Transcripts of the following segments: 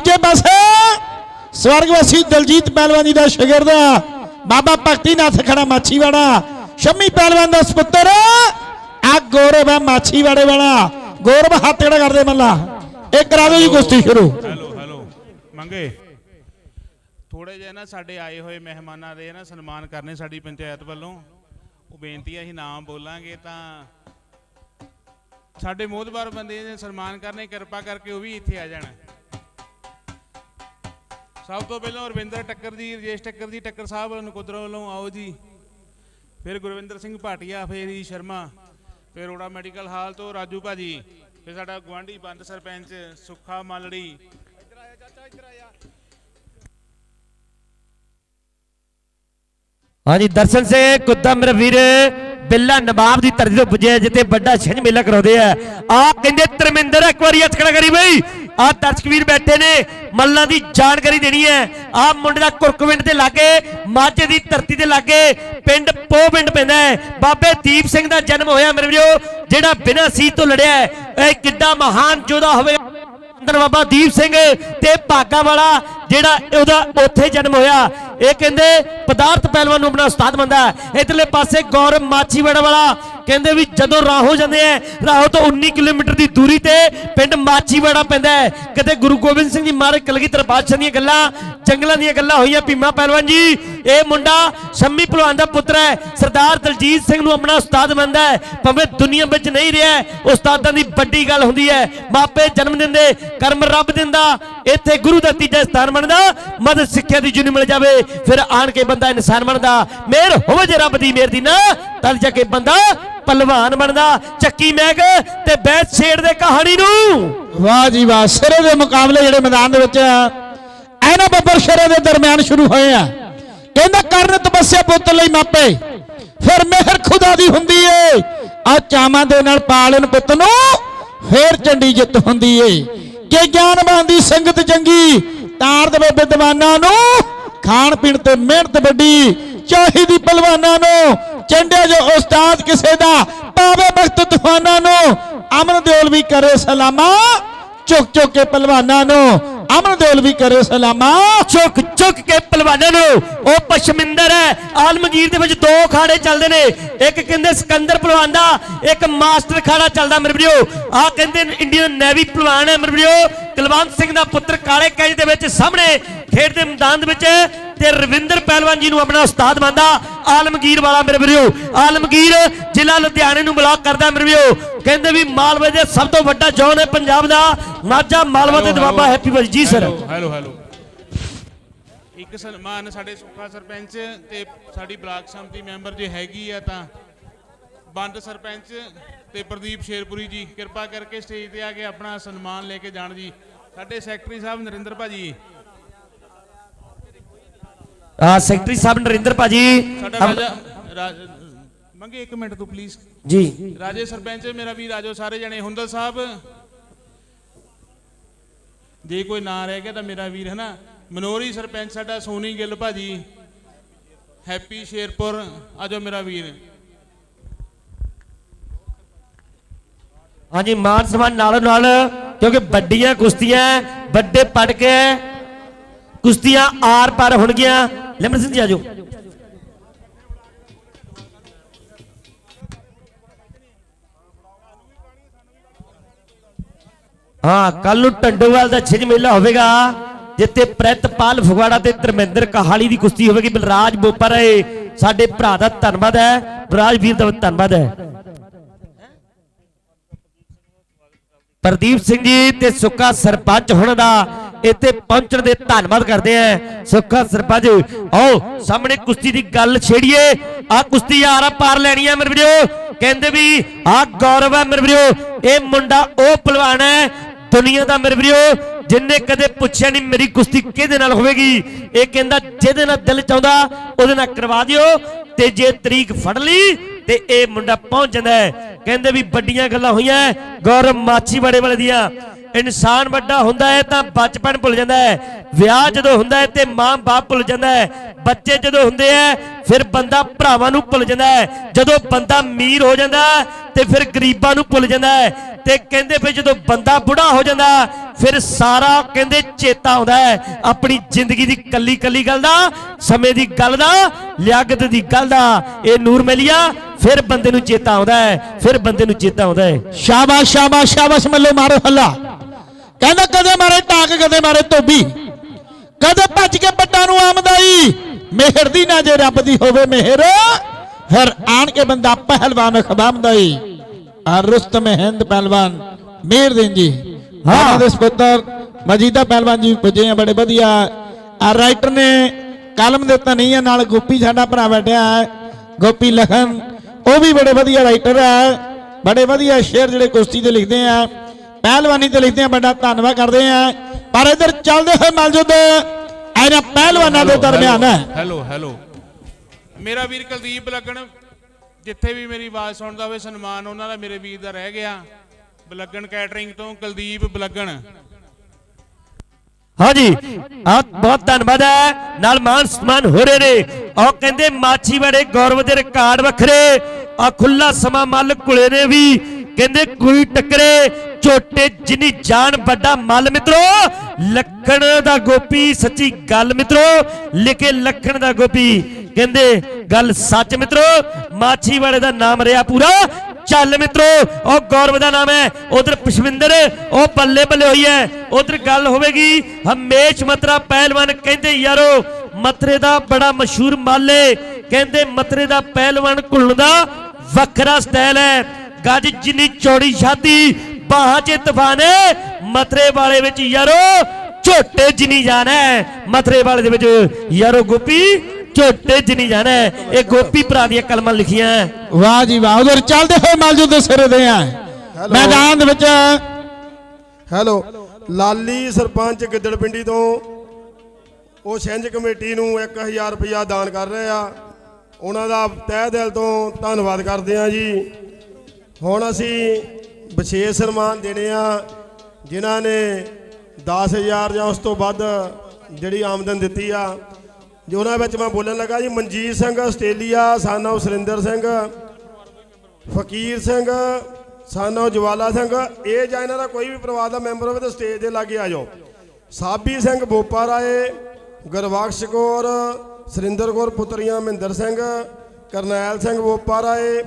ਦੂਜੇ ਪਾਸੇ ਸਵਰਗਵਾਸੀ ਦਲਜੀਤ ਪਹਿਲਵਾਨ ਜੀ ਦਾ ਸ਼ਾਗਿਰਦ ਬਾਬਾ ਭਗਤੀਨਾਥ ਖੜਾ ਮਾਛੀਵਾੜਾ। ਸ਼ੰਮੀ ਪਹਿਲਵਾਨ ਦਾ ਸੁਪੁੱਤਰ ਆ। ਗੌਰਵ ਹੈ ਮਾਛੀਵਾੜੇ ਵਾਲਾ। ਗੌਰਵ ਹੱਥ ਖੜਾ ਕਰਦੇ ਮੱਲਾ? ਇਹ ਕਰਾ ਦਿਓ ਜੀ ਕੁਸ਼ਤੀ ਸ਼ੁਰੂ। Hello hello. ਮੰਗੇ। ਥੋੜੇ ਜਿਹਾ ਨਾ ਸਾਡੇ ਆਏ ਹੋਏ ਮਹਿਮਾਨਾਂ ਦੇ ਨਾ ਸਨਮਾਨ ਕਰਨੇ ਸਾਡੀ ਪੰਚਾਇਤ ਵੱਲੋਂ। ਉਹ ਬੇਨਤੀ ਹੈ ਅਸੀਂ ਨਾਮ ਬੋਲਾਂਗੇ ਤਾਂ ਸਾਡੇ ਮੋਹਤਬਾਰ ਬੰਦੇ ਨੇ ਸਨਮਾਨ ਕਰਨੇ, ਕਿਰਪਾ ਕਰਕੇ ਉਹ ਵੀ ਇੱਥੇ ਆ ਜਾਣ। ਸਭ ਤੋਂ ਪਹਿਲਾਂ ਰਵਿੰਦਰ ਟੱਕਰ ਜੀ ਰਜੇਸ਼ ਟੱਕਰ ਜੀ ਟੱਕਰ ਸਾਹਿਬ ਨਕੋਦਰ ਵੱਲੋਂ ਆਓ ਜੀ। ਫਿਰ ਗੁਰਵਿੰਦਰ ਸਿੰਘ ਭਾਟੀਆ, ਫਿਰ ਜੀ ਸ਼ਰਮਾ, ਫਿਰ ਰੋੜਾ ਮੈਡੀਕਲ ਹਾਲ ਤੋਂ ਰਾਜੂ ਭਾਜੀ, ਫਿਰ ਸਾਡਾ ਗਵਾਂਢੀ ਬੰਦ ਸਰਪੰਚ ਸੁੱਖਾ ਮਾਲੜੀ। ਹਾਂਜੀ, ਦਰਸ਼ਨ ਸੇ ਕੁੱਦਾ ਮੇਰੇ ਬਿੱਲਾ ਨਵਾਬ ਦੀ ਧਰਤੀ ਤੋਂ ਪੁੱਜਿਆ ਜਿੱਥੇ ਵੱਡਾ ਛਿੰਝ ਮੇਲਾ ਕਰਾਉਂਦੇ ਆ। ਆ ਕਹਿੰਦੇ ਧਰਮਿੰਦਰ, ਇੱਕ ਵਾਰੀ ਹੱਥ ਖੜਾ ਕਰੀ ਬਈ। ਆ ਦਰਸ਼ਕ ਵੀਰ ਬੈਠੇ ਨੇ, ਮੱਲਾਂ ਦੀ ਜਾਣਕਾਰੀ ਦੇਣੀ ਹੈ। ਆ ਮੁੰਡੇ ਦਾ ਕੁਰਕਵਿੰਡ ਦੇ ਲਾਗੇ, ਮਾਝੇ ਦੀ ਧਰਤੀ ਦੇ ਲਾਗੇ, ਪਿੰਡ ਪੋ ਪਿੰਡ ਪੈਂਦਾ ਹੈ। ਬਾਬੇ ਦੀਪ ਸਿੰਘ ਦਾ ਜਨਮ ਹੋਇਆ ਮੇਰੇ ਵੀਰੋ, ਜਿਹੜਾ ਬਿਨਾਂ ਸੀਤ ਤੋਂ ਲੜਿਆ ਹੈ। ਇਹ ਕਿੱਡਾ ਮਹਾਨ ਯੋਧਾ ਹੋਵੇਗਾ। ਅੰਦਰ ਬਾਬਾ ਦੀਪ ਸਿੰਘ ਤੇ ਭਾਗਾ ਵਾਲਾ, ਜਿਹੜਾ ਉਹਦਾ ਉੱਥੇ ਜਨਮ ਹੋਇਆ। ਇਹ ਕਹਿੰਦੇ, ਪਦਾਰਥ ਪਹਿਲਵਾਨ ਨੂੰ ਆਪਣਾ ਉਸਤਾਦ ਮੰਨਦਾ ਹੈ। ਇਧਰਲੇ ਪਾਸੇ ਗੌਰਵ ਮਾਛੀਵਾੜਾ ਵਾਲਾ ਕਹਿੰਦੇ ਵੀ ਜਦੋਂ ਰਾਹੋ ਜਾਂਦੇ ਆ ਰਾਹੋ ਤੋਂ 19 ਕਿਲੋਮੀਟਰ ਦੀ ਦੂਰੀ ਤੇ ਪਿੰਡ ਮਾਛੀਵਾੜਾ ਪੈਂਦਾ ਹੈ ਕਦੇ ਗੁਰੂ ਗੋਬਿੰਦ ਸਿੰਘ ਜੀ ਮਹਾਰਾਜ ਕਲਗੀਧਰ ਪਾਤਸ਼ਾਹ ਦੀਆਂ ਗੱਲਾਂ, ਜੰਗਲਾਂ ਦੀਆਂ ਗੱਲਾਂ ਹੋਈਆਂ, ਭੀਮਾ ਪਹਿਲਵਾਨ ਜੀ ਇਹ ਮੁੰਡਾ ਸ਼ੰਮੀ ਭਲਵਾਨ ਦਾ ਪੁੱਤਰ ਹੈ। ਸਰਦਾਰ ਦਲਜੀਤ ਸਿੰਘ ਨੂੰ ਆਪਣਾ ਉਸਤਾਦ ਮੰਨਦਾ ਹੈ। ਭਾਵੇਂ ਦੁਨੀਆ ਵਿੱਚ ਨਹੀਂ ਰਿਹਾ ਉਸਤਾਦਾਂ ਦੀ ਵੱਡੀ ਗੱਲ ਹੁੰਦੀ ਹੈ। ਮਾਪੇ ਜਨਮ ਦਿੰਦੇ, ਕਰਮ ਰੱਬ ਦਿੰਦਾ। ਇੱਥੇ ਗੁਰੂ ਦਾ ਤੀਜਾ ਸਥਾਨ ਬਣਦਾ। ਮਦਦ ਸਿੱਖਿਆ ਦੀ ਜੁਨੀ ਮਿਲ ਜਾਵੇ, ਫਿਰ ਆਣ ਕੇ ਬੰਦਾ ਇਨਸਾਨ ਬਣਦਾ। ਮਿਹਰ ਹੋਵੇ ਜੇ ਰੱਬ ਦੀ, ਮਿਹਰ ਦੀ ਨਾ। ਤਦ ਜਾ ਕੇ ਬੰਦਾ ਪਹਿਲਵਾਨ ਬਣਦਾ। ਚੱਕੀ ਮੈਗ ਤੇ ਬੈਤ ਛੇੜ ਦੇ ਕਹਾਣੀ ਨੂੰ। ਵਾਹ ਜੀ ਵਾਹ, ਸਿਰੇ ਦੇ ਮੁਕਾਬਲੇ ਜਿਹੜੇ ਮੈਦਾਨ ਦੇ ਵਿੱਚ ਐਨਾ ਬੱਬਰ ਸ਼ਰੇ ਦੇ ਦਰਮਿਆਨ ਸ਼ੁਰੂ ਹੋਏ ਆ। ਕਹਿੰਦਾ, ਕਰਨ ਤਪੱਸਿਆ ਪੁੱਤ ਲਈ ਮਾਪੇ। ਫਿਰ ਮਿਹਰ ਖੁਦਾ ਦੀ ਹੁੰਦੀ ਏ। ਆ ਚਾਵਾਂ ਦੇ ਨਾਲ ਪਾਲਣ ਪੁੱਤ ਨੂੰ ਫੇਰ ਚੰਡੀ ਜਿੱਤ ਹੁੰਦੀ ਏ। ਕਿ ਗਿਆਨਵਾਨ ਦੀ ਸੰਗਤ ਚੰਗੀ ਤਾਰ ਦੇਵੇ ਵਿਦਵਾਨਾਂ ਨੂੰ, ਖਾਣ ਪੀਣ ਤੇ ਮਿਹਨਤ ਵੱਡੀ ਚਾਹੀਦੀ ਪਹਿਲਵਾਨਾਂ ਨੂੰ, ਚੰਡਿਆ ਜੋ ਉਸਤਾਦ ਕਿਸੇ ਦਾ ਪਾਵੇ ਵਕਤ ਤੂਫਾਨਾਂ ਨੂੰ, ਅਮਨ ਦਿਓਲ ਵੀ ਕਰੇ ਸਲਾਮਾ ਚੁੱਕ ਚੁੱਕ ਕੇ ਪਹਿਲਵਾਨਾਂ ਨੂੰ ਅਮਨ ਦਿਓਲ ਵੀ ਕਰੇ ਸਲਾਮਾ। ਚੁੱਕ ਚੁੱਕ ਕੇ ਪਹਿਲਵਾਨਾਂ ਨੂੰ। ਉਹ ਪਸ਼ਮਿੰਦਰ ਹੈ, ਆਲਮਗੀਰ ਦੇ ਵਿੱਚ ਦੋ ਖਾੜੇ ਚੱਲਦੇ ਨੇ। ਇੱਕ ਕਹਿੰਦੇ ਸਿਕੰਦਰ ਪਹਿਲਵਾਨ ਦਾ, ਇੱਕ ਮਾਸਟਰ ਖਾੜਾ ਚੱਲਦਾ ਮੇਰੇ ਵੀਰੋ। ਆ ਕਹਿੰਦੇ ਇੰਡੀਅਨ ਨੇਵੀ ਪਹਿਲਵਾਨ ਹੈ ਮੇਰੇ ਵੀਰੋ। ਕੁਲਵੰਤ ਸਿੰਘ ਦਾ ਪੁੱਤਰ ਕਾਲੇ ਕੈਜ ਦੇ ਵਿੱਚ ਸਾਹਮਣੇ ਖੇਡ ਦੇ ਮੈਦਾਨ ਦੇ ਵਿੱਚ ਤੇ ਰਵਿੰਦਰ ਪਹਿਲਵਾਨ ਜੀ ਨੂੰ ਆਪਣਾ ਉਸਤਾਦ ਮੰਨਦਾ। ਆਲਮਗੀਰ ਵਾਲਾ ਮੇਰੇ ਵੀਰੋ ਆਲਮਗੀਰ ਜ਼ਿਲ੍ਹਾ ਲੁਧਿਆਣੇ ਨੂੰ ਬਲਾਕ ਕਰਦਾ ਮੇਰੇ ਵੀਰੋ। ਕਹਿੰਦੇ ਵੀ ਮਾਲਵੇ ਦੇ ਸਭ ਤੋਂ ਵੱਡਾ ਜੌਨ ਹੈ ਪੰਜਾਬ ਦਾ। ਮਾਝਾ ਮਾਲਵਾ ਤੇ ਦਵਾਬਾ ਹੈਪੀ ਬਰਥਡੇ ਜੀ ਸਰ ਹੈਲੋ ਹੈਲੋ ਇੱਕ ਸਨਮਾਨ ਸਾਡੇ ਸੁੱਖਾ ਸਰਪੰਚ ਤੇ ਸਾਡੀ ਬਲਾਕ ਸੰਮਤੀ ਮੈਂਬਰ ਜੇ ਹੈਗੀ ਆ ਤਾਂ ਬੰਦ ਸਰਪੰਚ ਤੇ ਪ੍ਰਦੀਪ ਸ਼ੇਰਪੁਰੀ ਜੀ ਕਿਰਪਾ ਕਰਕੇ ਸਟੇਜ ਤੇ ਆ ਕੇ ਆਪਣਾ ਸਨਮਾਨ ਲੈ ਕੇ ਜਾਣ ਜੀ। ਸਾਡੇ ਸੈਕਟਰੀ ਸਾਹਿਬ ਨਰਿੰਦਰ ਭਾਜੀ ਆ ਸੈਕਟਰੀ ਸਾਹਿਬ ਨਰਿੰਦਰ ਭਾਜੀ ਮੰਗੇ ਇੱਕ ਮਿੰਟ ਤੂੰ ਪਲੀਜ਼ ਜੀ ਰਾਜੇ ਸਰਪੰਚ ਮੇਰਾ ਵੀ ਰਾਜੋ ਸਾਰੇ ਜਣੇ ਹੁੰਦਲ ਸਾਹਿਬ ਜੇ ਕੋਈ ਨਾਂ ਰਹਿ ਗਿਆ ਤਾਂ ਮੇਰਾ ਵੀਰ ਹੈ ਨਾ ਮਨੋਰੀ ਸਰਪੰਚ ਸਾਡਾ ਸੋਨੀ ਗਿੱਲ ਭਾਜੀ ਹੈਪੀ ਸ਼ੇਰਪੁਰ ਆਜੋ ਮੇਰਾ ਵੀਰ। ਹਾਂਜੀ ਮਾਨ ਸਨਮਾਨ ਨਾਲੋਂ ਨਾਲ ਕਿਉਂਕਿ ਵੱਡੀਆਂ ਕੁਸ਼ਤੀਆਂ ਵੱਡੇ ਪੜ ਕੇ ਕੁਸ਼ਤੀਆਂ ਆਰ ਪਾਰ ਹੋਣਗੀਆਂ। ਲਿਮਨ ਸਿੰਘ ਜੀ ਆਜੋ ਹਾਂ ਕੱਲ ਨੂੰ ਟੰਡੋਵਾਲ ਦਾ ਛਿੰਝ ਮੇਲਾ ਹੋਵੇਗਾ, ਜਿੱਥੇ ਪ੍ਰਿਤਪਾਲ ਫਗਵਾੜਾ ਤੇ ਧਰਮਿੰਦਰ ਕਹਾਲੀ ਦੀ ਕੁਸ਼ਤੀ ਹੋਵੇਗੀ। ਬਲਰਾਜ ਬੋਪਰ ਹੈ, ਸਾਡੇ ਭਰਾ ਦਾ ਧੰਨਵਾਦ ਹੈ। ਬਲਰਾਜ ਵੀਰ ਦਾ ਧੰਨਵਾਦ ਹੈ। ਪ੍ਰਦੀਪ ਸਿੰਘ ਜੀ ਤੇ ਸੁੱਕਾ ਸਰਪੰਚ ਹੁਣ ਦਾ ਇੱਥੇ ਪਹੁੰਚਣ ਦੇ ਧੰਨਵਾਦ ਕਰਦੇ ਆ। ਸੁੱਕਾ ਸਰਪੰਚ, ਆਓ ਸਾਹਮਣੇ ਕੁਸ਼ਤੀ ਦੀ ਗੱਲ ਛੇੜੀਏ। ਆ ਕੁਸ਼ਤੀ ਆਰਾ ਪਾਰ ਲੈਣੀ ਆ ਮੇਰੇ ਵੀਰੋ। ਕਹਿੰਦੇ ਵੀ ਆ ਗੌਰਵ ਹੈ ਮੇਰੇ ਵੀਰੋ। ਇਹ ਮੁੰਡਾ ਉਹ ਪਹਿਲਵਾਨ ਹੈ ਦੁਨੀਆ ਦਾ ਮੇਰੇ ਵੀਰੋ, ਜਿੰਨੇ ਕਦੇ ਪੁੱਛਿਆ ਨਹੀਂ ਮੇਰੀ ਕੁਸ਼ਤੀ ਕਿਹਦੇ ਨਾਲ ਹੋਵੇਗੀ। ਇਹ ਕਹਿੰਦਾ ਜਿਹਦੇ ਨਾਲ ਦਿਲ ਚਾਹੁੰਦਾ, ਉਹਦੇ ਨਾਲ ਕਰਵਾ ਦਿਓ। ਤੇ ਜੇ ਤਰੀਕ ਫੜ ਲਈ, ਤੇ ਇਹ ਮੁੰਡਾ ਪਹੁੰਚ ਜਾਂਦਾ ਹੈ। ਕਹਿੰਦੇ ਵੀ ਵੱਡੀਆਂ ਗੱਲਾਂ ਹੋਈਆਂ, ਗੌਰਵ ਮਾਛੀਵਾੜੇ ਵਾਲੇ ਦੀਆਂ। ਇਨਸਾਨ ਵੱਡਾ ਹੁੰਦਾ ਹੈ ਤਾਂ ਬਚਪਨ ਭੁੱਲ ਜਾਂਦਾ ਹੈ। ਵਿਆਹ ਜਦੋਂ ਹੁੰਦਾ ਹੈ ਤੇ ਮਾਂ-ਬਾਪ ਭੁੱਲ ਜਾਂਦਾ ਹੈ। ਬੱਚੇ ਜਦੋਂ ਹੁੰਦੇ ਆ, ਫਿਰ ਬੰਦਾ ਭਰਾਵਾਂ ਨੂੰ ਭੁੱਲ ਜਾਂਦਾ ਹੈ। ਜਦੋਂ ਬੰਦਾ ਅਮੀਰ ਹੋ ਜਾਂਦਾ, ਤੇ ਫਿਰ ਗਰੀਬਾਂ ਨੂੰ ਭੁੱਲ ਜਾਂਦਾ ਹੈ। ਤੇ ਕਹਿੰਦੇ ਫਿਰ ਜਦੋਂ ਬੰਦਾ ਬੁੜਾ ਹੋ ਜਾਂਦਾ, ਫਿਰ ਸਾਰਾ ਕਹਿੰਦੇ ਚੇਤਾ ਆਉਂਦਾ ਹੈ। ਆਪਣੀ ਜ਼ਿੰਦਗੀ ਦੀ ਕੱਲੀ ਕੱਲੀ ਗੱਲ ਦਾ, ਸਮੇਂ ਦੀ ਗੱਲ ਦਾ ਲਿਆਗਤ ਦੀ ਗੱਲ ਦਾ, ਇਹ ਨੂਰ ਮਿਲਿਆ, ਫਿਰ ਬੰਦੇ ਨੂੰ ਚੇਤਾ ਆਉਂਦਾ ਹੈ। ਫਿਰ ਬੰਦੇ ਨੂੰ ਚੇਤਾ ਆਉਂਦਾ ਹੈ। ਸ਼ਾਬਾਸ਼ ਸ਼ਾਬਾਸ਼ ਸ਼ਾਬਾਸ਼ ਮੱਲੋ ਮਾਰੋ ਹੱਲਾ। ਕਹਿੰਦਾ ਕਦੇ ਮਾਰੇ ਟਾਕ ਕਦੇ ਮਾਰੇ ਧੋਬੀ। ਕਦੇ ਭੱਜ ਕੇ ਪੱਟਾਂ ਨੂੰ ਆਮਦਾਈ। ਮਿਹਰ ਦੀ ਨਾ ਜੇ ਰੱਬ ਦੀ ਹੋਵੇ ਮਿਹਰ ਫਿਰ ਆਣ ਕੇ ਬੰਦਾ ਪਹਿਲਵਾਨ ਖਬਾਮਦਾਈ ਆ ਰੁਸਤਮ ਹਿੰਦ ਪਹਿਲਵਾਨ। ਮਿਹਰ ਦੇਨ ਜੀ। ਹਾਂ। ਦੇ ਸਪੁੱਤਰ ਮਜੀਦਾ ਪਹਿਲਵਾਨ ਜੀ ਪੁੱਜੇ ਆ ਬੜੇ ਵਧੀਆ। ਆ ਰਾਈਟਰ ਨੇ ਕਲਮ ਦਿੱਤਾ ਨਹੀਂ ਹੈ ਨਾਲ ਗੋਪੀ ਸਾਡਾ ਭਰਾ ਬੈਠਿਆ ਹੈ ਗੋਪੀ ਲਖਨ। ਉਹ ਵੀ ਬੜੇ ਵਧੀਆ ਰਾਈਟਰ ਹੈ। ਬੜੇ ਵਧੀਆ ਸ਼ੇਰ ਜਿਹੜੇ ਕੁਸ਼ਤੀ ਤੇ ਲਿਖਦੇ ਆ। ਪਹਿਲਵਾਨੀ ਤੇ ਲਿਖਦੇ ਆ ਬੜਾ ਧੰਨਵਾਦ ਕਰਦੇ ਆ ਪਰ ਇਧਰ ਚੱਲਦੇ ਹੋਏ ਮਲਜੂਦ ਇਹਨਾਂ ਪਹਿਲਵਾਨਾਂ ਦੇ ਦਰਮਿਆਨ ਹੈ। ਹੈਲੋ ਹੈਲੋ ਮੇਰਾ ਵੀਰ ਕੁਲਦੀਪ ਲੱਗਣ ਜਿੱਥੇ ਵੀ ਮੇਰੀ ਆਵਾਜ਼ ਸੁਣਦਾ ਹੋਵੇ ਸਨਮਾਨ ਉਹਨਾਂ ਦਾ ਮੇਰੇ ਵੀਰ ਦਾ ਰਹਿ ਗਿਆ। ਬਲੱਗਣ ਕੈਟਰਿੰਗ ਤੋਂ ਕੁਲਦੀਪ ਬਲੱਗਣ। ਹਾਂਜੀ ਆ ਬਹੁਤ ਧੰਨਵਾਦ ਹੈ। ਨਾਲ ਮਾਨ ਸਨਮਾਨ ਹੋ ਰਹੇ ਨੇ। ਉਹ ਕਹਿੰਦੇ ਮਾਛੀ ਬੜੇ ਗੌਰਵ ਦੇ ਰਿਕਾਰਡ ਵੱਖਰੇ। ਆ ਖੁੱਲਾ ਸਮਾਂ ਮੱਲ ਕੁਲੇ ਨੇ ਵੀ। ਕਹਿੰਦੇ ਕੋਈ ਟੱਕਰੇ। ਝੋਟੇ ਜਿਨੀ ਜਾਨ ਵੱਡਾ ਮੱਲ ਮਿੱਤਰੋ, ਲੱਖਣ ਦਾ ਗੋਪੀ, ਸੱਚੀ ਗੱਲ ਮਿੱਤਰੋ, ਲਿਖੇ ਲੱਖਣ ਦਾ ਗੋਪੀ। ਕਹਿੰਦੇ, ਗੱਲ ਸੱਚ ਮਿੱਤਰੋ, ਮਾਛੀ ਦਾ ਨਾਮ ਰਿਹਾ ਪੂਰਾ, ਚੱਲ ਮਿੱਤਰੋ, ਉਹ ਗੌਰਵ ਦਾ ਨਾਮ ਹੈ, ਉਧਰ ਪਸ਼ਵਿੰਦਰ, ਉਹ ਬੱਲੇ ਬੱਲੇ ਹੋਈ ਹੈ, ਉਧਰ ਗੱਲ ਹੋਵੇਗੀ, ਹਮੇਸ਼ ਮਤਰਾ ਪਹਿਲਵਾਨ ਕਹਿੰਦੇ, ਯਾਰੋ, ਮਤਰੇ ਦਾ ਬੜਾ ਮਸ਼ਹੂਰ ਮਾਲੇ ਕਹਿੰਦੇ, ਮਤਰੇ ਦਾ ਪਹਿਲਵਾਨ ਘੁਲਣ ਦਾ ਵੱਖਰਾ ਸਟਾਈਲ ਹੈ। ਗੱਜ ਜਿੰਨੀ ਚੌੜੀ ਛਾਤੀ ਬਾਹਾਂ 'ਚ ਤੂਫਾਨ ਹੈ। ਮਤਰੇ ਵਾਲੇ ਵਿੱਚ ਯਾਰੋ ਝੋਟੇ ਜਿੰਨੀ ਹੈ। ਮਥਰੇ ਵਾਲੇ ਦੇ ਵਿੱਚ ਯਾਰੋ ਗੋਪੀ ਝੋਟੇ ਜਿੰਨੀ ਹੈ। ਇਹ ਗੋਪੀ ਭਰਾ ਦੀਆਂ ਕਲਮਾਂ ਲਿਖੀਆਂ। ਵਾਹ ਜੀ ਵਾਹ ਉਧਰ ਚੱਲਦੇ ਹੋਏ ਮਲਜੂਦ ਸਿਰੇ ਦੇ ਆ। ਮੈਦਾਨ ਦੇ ਵਿੱਚ ਹੈਲੋ। ਲਾਲੀ ਸਰਪੰਚ ਗਿੱਦੜਪਿੰਡੀ ਤੋਂ ਉਹ ਛਿੰਝ ਕਮੇਟੀ ਨੂੰ 1000 ਰੁਪਇਆ ਦਾਨ ਕਰ ਰਹੇ ਆ। ਉਹਨਾਂ ਦਾ ਤਹਿ ਦਿਲ ਤੋਂ ਧੰਨਵਾਦ ਕਰਦੇ ਆ ਜੀ। ਹੁਣ ਅਸੀਂ ਵਿਸ਼ੇਸ਼ ਸਨਮਾਨ ਦੇਣੇ ਆ, ਜਿਨ੍ਹਾਂ ਨੇ 10000 ਜਾਂ ਉਸ ਤੋਂ ਵੱਧ ਜਿਹੜੀ ਆਮਦਨ ਦਿੱਤੀ ਆ। ਜੋ ਉਹਨਾਂ ਵਿੱਚ ਮੈਂ ਬੋਲਣ ਲੱਗਾ ਜੀ, ਮਨਜੀਤ ਸਿੰਘ, ਆਸਟ੍ਰੇਲੀਆ ਸਾਨੋ ਸੁਰਿੰਦਰ ਸਿੰਘ, ਫਕੀਰ ਸਿੰਘ ਸਾਨੋ ਜਵਾਲਾ ਸਿੰਘ, ਇਹ ਜਾਂ ਇਹਨਾਂ ਦਾ ਕੋਈ ਵੀ ਪਰਿਵਾਰ ਦਾ ਮੈਂਬਰ ਹੋਵੇ ਤਾਂ ਸਟੇਜ ਦੇ ਲਾਗੇ ਆ ਜਾਓ। ਸਾਬੀ ਸਿੰਘ ਬੋਪਾ ਰਾਏ, ਗੁਰਬਖਸ਼ ਕੌਰ, ਸੁਰਿੰਦਰ ਕੌਰ ਪੁੱਤਰੀਆਂ, ਮਹਿੰਦਰ ਸਿੰਘ, ਕਰਨੈਲ ਸਿੰਘ ਬੋਪਾ ਰਾਏ,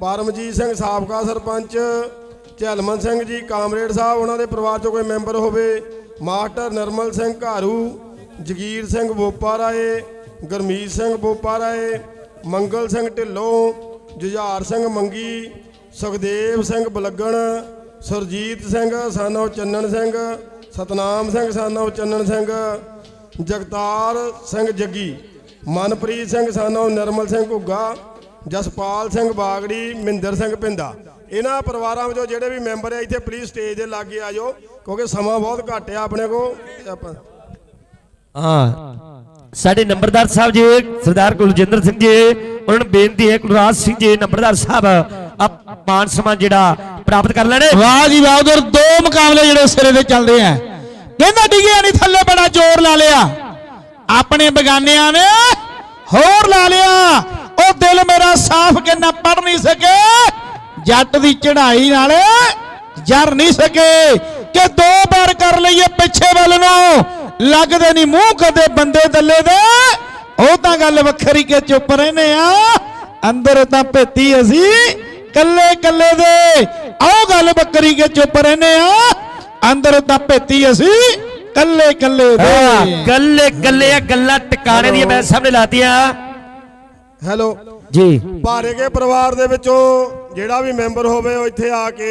ਪਰਮਜੀਤ ਸਿੰਘ ਸਾਬਕਾ ਸਰਪੰਚ ਝਲਮਨ ਸਿੰਘ ਜੀ, ਕਾਮਰੇਡ ਸਾਹਿਬ, ਉਹਨਾਂ ਦੇ ਪਰਿਵਾਰ ਚੋਂ ਕੋਈ ਮੈਂਬਰ ਹੋਵੇ। Master normal Singh Gharu, Jagir Singh Bopa Rai Gurmeet Singh Bopa Rai Mangal Singh Dhillon, Jujhar Singh Mangi, Sukhdev Singh Balaggan, Surjit Singh, Sano Channan Singh, Satnam Singh, Sano Channan Singh, Jagtar Singh Jaggi, Manpreet Singh, Sano normal Singh Ghugga, Jaspal Singh Bagri Mahinder Singh Pinda. ਇਹਨਾਂ ਪਰਿਵਾਰਾਂ ਵਿੱਚੋਂ ਜਿਹੜੇ ਵੀ ਮੈਂਬਰ ਆ ਇੱਥੇ ਪਲੀਜ਼ ਸਟੇਜ ਦੇ ਲਾਗੇ ਆ ਜਾਓ ਕਿਉਂਕਿ ਸਮਾਂ ਬਹੁਤ ਘੱਟ ਆ ਆਪਣੇ ਕੋ ਆਪਾਂ ਹਾਂ। ਸਾਡੇ ਨੰਬਰਦਾਰ ਸਾਹਿਬ ਜੀ ਸਰਦਾਰ ਕੁਲਜਿੰਦਰ ਸਿੰਘ ਜੀ ਉਹਨਾਂ ਨੂੰ ਬੇਨਤੀ ਹੈ ਕੁਲਰਾਜ ਸਿੰਘ ਜੀ ਨੰਬਰਦਾਰ ਸਾਹਿਬ ਆਪ ਮਾਨ ਸਨਮਾਨ ਜਿਹੜਾ ਪ੍ਰਾਪਤ ਕਰ ਲੈਣੇ। ਵਾਹ ਜੀ ਵਾਹ ਉਧਰ ਦੋ ਮੁਕਾਬਲੇ ਜਿਹੜੇ ਸਿਰੇ ਦੇ ਚੱਲਦੇ ਆ। ਕਹਿੰਦਾ ਡਿੱਗਿਆ ਨਹੀਂ ਥੱਲੇ ਬੜਾ ਜ਼ੋਰ ਲਾ ਲਿਆ। ਆਪਣੇ ਬਗਾਨਿਆਂ ਨੇ ਹੋਰ ਲਾ ਲਿਆ। ਉਹ ਦਿਲ ਮੇਰਾ ਸਾਫ਼ ਕਿੰਨਾ ਪੜ ਨਹੀਂ ਸਕੇ। ਜੱਟ ਦੀ ਚੜ੍ਹਾਈ ਨਾਲ ਜਰ ਨਹੀਂ ਸਕੇ ਕਿ ਦੋ ਵਾਰ ਕਰ ਲਈਏ ਪਿੱਛੇ ਵੱਲ ਨੂੰ। ਲੱਗਦੇ ਨਹੀਂ ਮੂੰਹ ਕਦੇ ਬੰਦੇ ਦੱਲੇ ਦੇ। ਉਹ ਤਾਂ ਗੱਲ ਵੱਖਰੀ ਕਿ ਚੁੱਪ ਰਹਿੰਦੇ ਆ। ਅੰਦਰ ਤਾਂ ਭੇਤੀ ਅਸੀਂ ਕੱਲੇ ਕੱਲੇ ਦੇ। ਆਹ ਗੱਲ ਬੱਕਰੀ ਕੇ ਚੁੱਪ ਰਹਿੰਦੇ ਆ। ਅੰਦਰ ਤਾਂ ਭੇਤੀ ਅਸੀਂ ਕੱਲੇ ਕੱਲੇ ਦੇ। ਗੱਲੇ ਗੱਲੇ ਆ ਗੱਲਾਂ ਟਿਕਾਣੇ ਦੀਆਂ ਮੈਂ ਸਾਹਮਣੇ ਲਾਤੀਆਂ। ਹੈਲੋ। ਜੀ। ਭਾਰੇ ਕੇ ਪਰਿਵਾਰ ਦੇ ਵਿੱਚੋਂ ਜਿਹੜਾ ਵੀ ਮੈਂਬਰ ਹੋਵੇ ਉਹ ਇੱਥੇ ਆ ਕੇ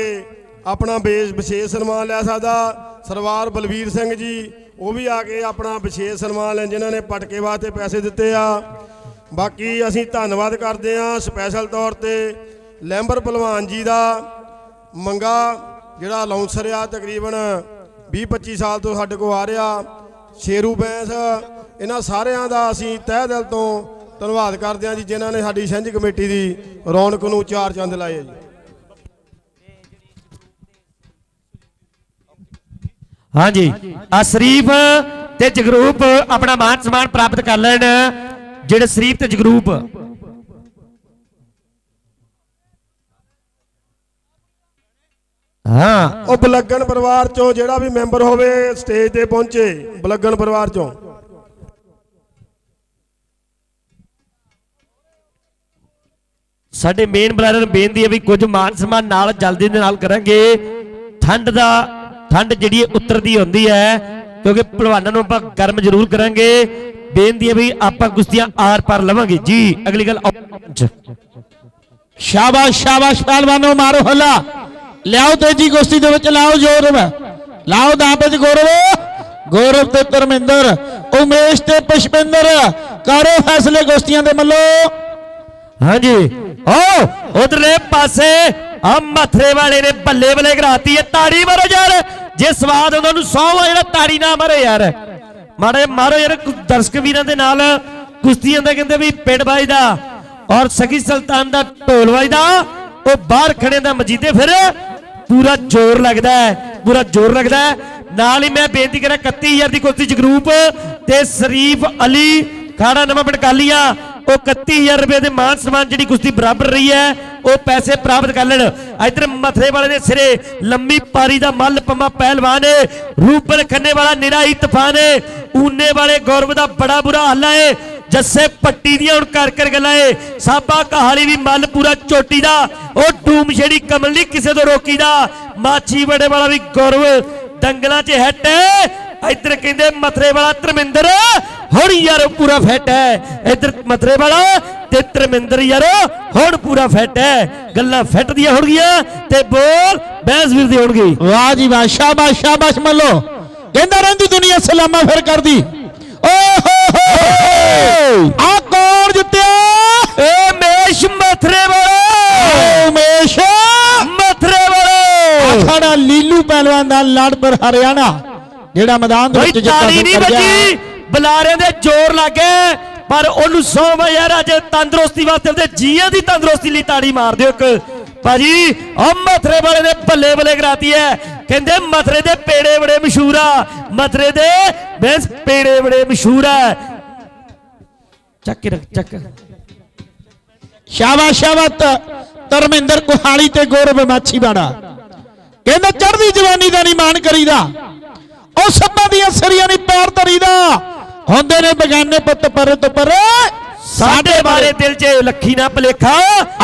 ਆਪਣਾ ਬੇਸ ਵਿਸ਼ੇਸ਼ ਸਨਮਾਨ ਲੈ ਸਕਦਾ। ਸਰਵਾਰ ਬਲਵੀਰ ਸਿੰਘ ਜੀ, ਉਹ ਵੀ ਆ ਕੇ ਆਪਣਾ ਵਿਸ਼ੇਸ਼ ਸਨਮਾਨ ਲੈ ਜਿਨ੍ਹਾਂ ਨੇ ਪਟਕੇ ਵਾਸਤੇ ਪੈਸੇ ਦਿੱਤੇ ਆ। ਬਾਕੀ ਅਸੀਂ ਧੰਨਵਾਦ ਕਰਦੇ ਆ ਸਪੈਸ਼ਲ ਤੌਰ ਤੇ ਲੈਂਬਰ ਪਹਿਲਵਾਨ ਜੀ ਦਾ ਮੰਗਾ, ਜਿਹੜਾ ਅਲਾਉਂਸਰ ਆ ਤਕਰੀਬਨ 20 25 ਸਾਲ ਤੋਂ ਸਾਡੇ ਕੋਲ ਆ ਰਿਹਾ। ਸ਼ੇਰੂ ਬੈਂਸ, ਇਹਨਾਂ ਸਾਰਿਆਂ ਦਾ ਅਸੀਂ ਤਹਿ ਦਿਲ ਤੋਂ ਧੰਨਵਾਦ ਕਰਦੇ ਹਾਂ ਜੀ ਜਿਨ੍ਹਾਂ ਨੇ ਸਾਡੀ ਸਾਂਝੀ ਕਮੇਟੀ ਦੀ ਰੌਣਕ ਨੂੰ ਚਾਰ ਚੰਦ ਲਾਏ ਆ ਜੀ। ਹਾਂਜੀ ਆ ਸ਼ਰੀਫ ਤੇ ਜਗਰੂਪ ਆਪਣਾ ਮਾਨ ਸਨਮਾਨ ਪ੍ਰਾਪਤ ਕਰ ਲੈਣ ਜਿਹੜੇ ਸ਼ਰੀਫ ਤੇ ਜਗਰੂਪ। ਹਾਂ। ਉਹ ਬਲੱਗਣ ਪਰਿਵਾਰ ਚੋਂ ਜਿਹੜਾ ਵੀ ਮੈਂਬਰ ਹੋਵੇ ਸਟੇਜ ਤੇ ਪਹੁੰਚੇ ਬਲੱਗਣ ਪਰਿਵਾਰ ਚੋਂ। ਸਾਡੇ ਮੇਨ ਬਲਾਡਰ ਨੂੰ ਬੇਨਤੀ ਹੈ ਵੀ ਕੁਝ ਮਾਨ ਸਨਮਾਨ ਨਾਲ ਜਲਦੀ ਦੇ ਨਾਲ ਕਰਾਂਗੇ। ਠੰਡ ਦਾ, ਠੰਡ ਜਿਹੜੀ ਉਤਰਦੀ ਹੁੰਦੀ ਹੈ, ਕਿਉਂਕਿ ਪਹਿਲਵਾਨਾਂ ਨੂੰ ਆਪਾਂ ਗਰਮ ਜ਼ਰੂਰ ਕਰਾਂਗੇ। ਬੇਨਤੀ ਹੈ ਵੀ ਆਪਾਂ ਕੁਸ਼ਤੀਆਂ ਆਰ ਪਾਰ ਲਵਾਂਗੇ। ਜੀ, ਅਗਲੀ ਗੱਲ ਸ਼ਾਬਾਸ਼ ਸ਼ਾਬਾਸ਼, ਪਹਿਲਵਾਨੋ, ਮਾਰੋ ਹੱਲਾ। ਲਿਆਓ ਤੇਜੀ ਕੁਸ਼ਤੀ ਦੇ ਵਿੱਚ, ਲਾਓ ਜ਼ੋਰ। ਲਾਓ ਦਾਬੇ ਗੌਰਵ। ਗੌਰਵ ਤੇ ਧਰਮਿੰਦਰ, ਉਮੇਸ਼ ਤੇ ਪੁਸ਼ਪਿੰਦਰ। ਕਰੋ ਫੈਸਲੇ ਕੁਸ਼ਤੀਆਂ ਦੇ ਮੱਲੋ। ਹਾਂਜੀ। ਓ ਉਧਰਲੇ ਪਾਸੇ ਆ ਮਥਰੇ ਵਾਲੇ ਨੇ ਬੱਲੇ ਬੱਲੇ ਕਰਾਤੀ ਹੈ, ਤਾੜੀ ਮਾਰੋ ਯਾਰ। ਜੇ ਸਵਾਦ ਉਹਨਾਂ ਨੂੰ ਸੌਵਾ ਜਿਹੜਾ ਤਾੜੀ ਨਾ ਮਾਰੇ ਯਾਰ। ਮਾਰੇ ਮਾਰੋ ਯਾਰ ਦਰਸ਼ਕ ਵੀਰਾਂ ਦੇ ਨਾਲ ਕੁਸ਼ਤੀਆਂ ਦਾ ਕਹਿੰਦੇ ਵੀ ਪਿੰਡ ਵੱਜਦਾ ਔਰ ਸਖੀ ਸੁਲਤਾਨ ਦਾ ਢੋਲ ਵੱਜਦਾ ਉਹ ਬਾਹਰ ਖੜੇ ਦਾ ਮਜੀਦੇ ਫਿਰ ਪੂਰਾ ਜ਼ੋਰ ਲੱਗਦਾ ਹੈ, ਪੂਰਾ ਜ਼ੋਰ ਲੱਗਦਾ ਹੈ। ਨਾਲ ਹੀ ਮੈਂ ਬੇਨਤੀ ਕਰਾਂ 31000 ਦੀ ਕੁਸ਼ਤੀ ਜਗਰੂਪ ਤੇ ਸ਼ਰੀਫ ਅਲੀ, ਖਾੜਾ ਨਵਾਂ ਪਿੰਡ ਕਾਲੀਆ ਉਹ 31000 ਰੁਪਏ ਦੇ ਮਾਨ ਸਨਮਾਨ ਜਿਹੜੀ ਕੁਸ਼ਤੀ ਬਰਾਬਰ ਰਹੀ ਹੈ, ਉਹ ਪੈਸੇ ਪ੍ਰਾਪਤ ਕਰ ਲੈਣ। ਇਧਰ ਮਥਰੇ ਵਾਲੇ ਦੇ ਸਿਰੇ ਲੰਮੀ ਪਾਰੀ ਦਾ ਮੱਲ, ਪੰਮਾ ਪਹਿਲਵਾਨ ਏ ਖੰਨੇ ਵਾਲਾ ਨਿਰਾਈ ਤੂਫਾਨ ਊਨੇ ਵਾਲੇ ਗੌਰਵ ਦਾ ਬੜਾ ਬੁਰਾ ਹਾਲ ਏ, ਜੱਸੇ ਪੱਟੀ ਦੀਆਂ ਹੁਣ ਕਰ ਕਰ ਗੱਲਾਂ ਏ, ਸਾਬਾ ਕਹਾਲੀ ਵੀ ਮੱਲ ਪੂਰਾ ਚੋਟੀ ਦਾ, ਉਹ ਡੂਮ ਛੇੜੀ ਕਮਲ ਨਹੀਂ ਕਿਸੇ ਤੋਂ ਰੋਕੀ ਦਾ, ਮਾਛੀ ਬੜੇ ਵਾਲਾ ਵੀ ਗੌਰਵ ਦੰਗਲਾਂ 'ਚ ਹੱਟ ਇੱਧਰ ਕਹਿੰਦੇ ਮਥਰੇ ਵਾਲਾ ਧਰਮਿੰਦਰ ਹੁਣ ਯਾਰ ਪੂਰਾ ਫਿੱਟ ਹੈ। ਇੱਧਰ ਮਥਰੇ ਵਾਲਾ ਤੇ ਧਰਮਿੰਦਰ ਯਾਰ ਹੁਣ ਪੂਰਾ ਫਿੱਟ ਹੈ। ਗੱਲਾਂ ਫਿੱਟ ਦੀਆਂ ਹੋਣਗੀਆਂ ਤੇ ਬੋਲ ਬੈਂਸ ਵੀਰ ਦੀ ਹੋਣਗੀ। ਵਾਹ ਜੀ ਵਾਹ ਸ਼ਾਬਾਸ਼ ਸ਼ਾਬਾਸ਼ ਮੱਲੋ ਕਹਿੰਦਾ ਰਹਿੰਦੀ ਦੁਨੀਆ ਸਲਾਮਾ ਫਿਰ ਕਰਦੀ। ਓ ਹੋ ਹੋ ਆ ਕੌਣ ਜਿੱਤਿਆ? ਏ ਮੇਸ਼ ਮਥਰੇ ਵਾਲਾ। ਮਥਰੇ ਵਾਲਾ। ਸਾਡਾ ਲੀਲੂ ਪਹਿਲਵਾਨ ਦਾ ਲਾੜਪੁਰ ਹਰਿਆਣਾ ਜਿਹੜਾ ਮੈਦਾਨ ਦੇ ਵਿੱਚ ਜਿੱਤਾਂ ਤਾੜੀ ਨਹੀਂ ਬੁਲਾਰੇ ਵੱਜੀ ਬੁਲਾਰਿਆਂ ਦੇ ਜ਼ੋਰ ਲੱਗੇ, ਪਰ ਉਹਨੂੰ ਸੌਵਾ ਯਾਰ, ਅੱਜ ਤੰਦਰੁਸਤੀ ਵਾਸਤੇ ਉਹਦੇ ਜੀਆਂ ਦੀ ਤੰਦਰੁਸਤੀ ਲਈ ਤਾੜੀ ਮਾਰ ਦਿਓ ਇੱਕ। ਭਾਜੀ, ਉਹ ਮਥਰੇ ਵਾਲੇ ਨੇ ਬੱਲੇ ਬੱਲੇ ਕਰਾਤੀ ਹੈ। ਕਹਿੰਦੇ ਮਥਰੇ ਦੇ ਪੇੜੇ ਬੜੇ ਮਸ਼ਹੂਰ ਆ। ਮਥਰੇ ਦੇ ਬੈਸ ਪੇੜੇ ਬੜੇ ਮਸ਼ਹੂਰ ਆ। ਚੱਕ ਕੇ ਰੱਖ, ਚੱਕ। ਸ਼ਾਬਾਸ਼ ਸ਼ਾਬਾਸ਼। ਧਰਮਿੰਦਰ ਕੁਹਾਲੀ ਤੇ ਗੌਰਵ ਮਾਛੀਵਾੜਾ ਕਹਿੰਦਾ ਚੜ੍ਹਦੀ ਜਵਾਨੀ ਦਾ ਨਹੀਂ ਮਾਣ ਕਰੀਦਾ। ਉਹ ਸੱਬਾਂ ਦੀਆਂ ਸਰੀਆਂ ਨਹੀਂ ਪੈਰ ਧਰੀਦਾ। ਹੁੰਦੇ ਨੇ ਬਗਾਨੇ ਪੁੱਤ ਪਰ ਤੋਂ ਪਰ ਸਾਡੇ ਬਾਰੇ ਦਿਲ 'ਚ ਲੱਖੀ ਨਾ ਭਲੇਖਾ।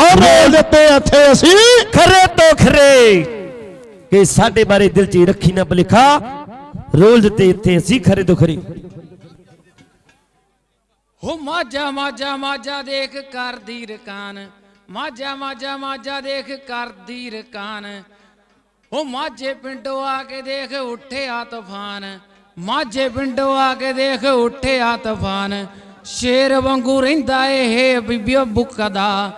ਔਰ ਰੋਲ ਦਿੱਤੇ ਇੱਥੇ ਅਸੀਂ ਖਰੇ ਤੋਂ ਖਰੇ। ਕਿ ਸਾਡੇ ਬਾਰੇ ਦਿਲ 'ਚ ਰੱਖੀ ਨਾ ਭਲੇਖਾ। ਰੋਲ ਦਿੱਤੇ ਇੱਥੇ ਅਸੀਂ ਖਰੇ ਤੋਂ ਖਰੇ। ਹੋ ਮਾਝਾ ਮਾਝਾ ਮਾਝਾ ਦੇਖ ਕਰਦੀ ਰਕਾਨ ਮਾਝਾ ਮਾਝਾ ਮਾਝਾ ਦੇਖ ਕਰਦੀ ਰਕਾਨ ਹੋ ਮਾਝੇ ਪਿੰਡੋਂ ਆ ਕੇ ਦੇਖ ਉੱਠਿਆ ਤੂਫਾਨ। ਮਾਝੇ ਪਿੰਡੋਂ ਆ ਕੇ ਦੇਖ ਉੱਠਿਆ ਤੂਫਾਨ। ਸ਼ੇਰ ਵਾਂਗੂ ਰਹਿੰਦਾ ਇਹ ਬੀਬੀਓ ਬੁੱਕਦਾ।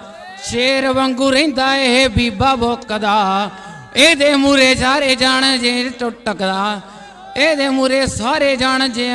ਸ਼ੇਰ ਵਾਂਗੂ ਰਹਿੰਦਾ ਇਹ ਬੀਬਾ ਬੁੱਕਦਾ। ਇਹਦੇ ਮੂਰੇ ਸਾਰੇ ਜਾਣ ਜੇ ਟੁੱਟਕਦਾ। ਇਹਦੇ ਮੂਰੇ ਸਾਰੇ ਜਾਣ ਜੇ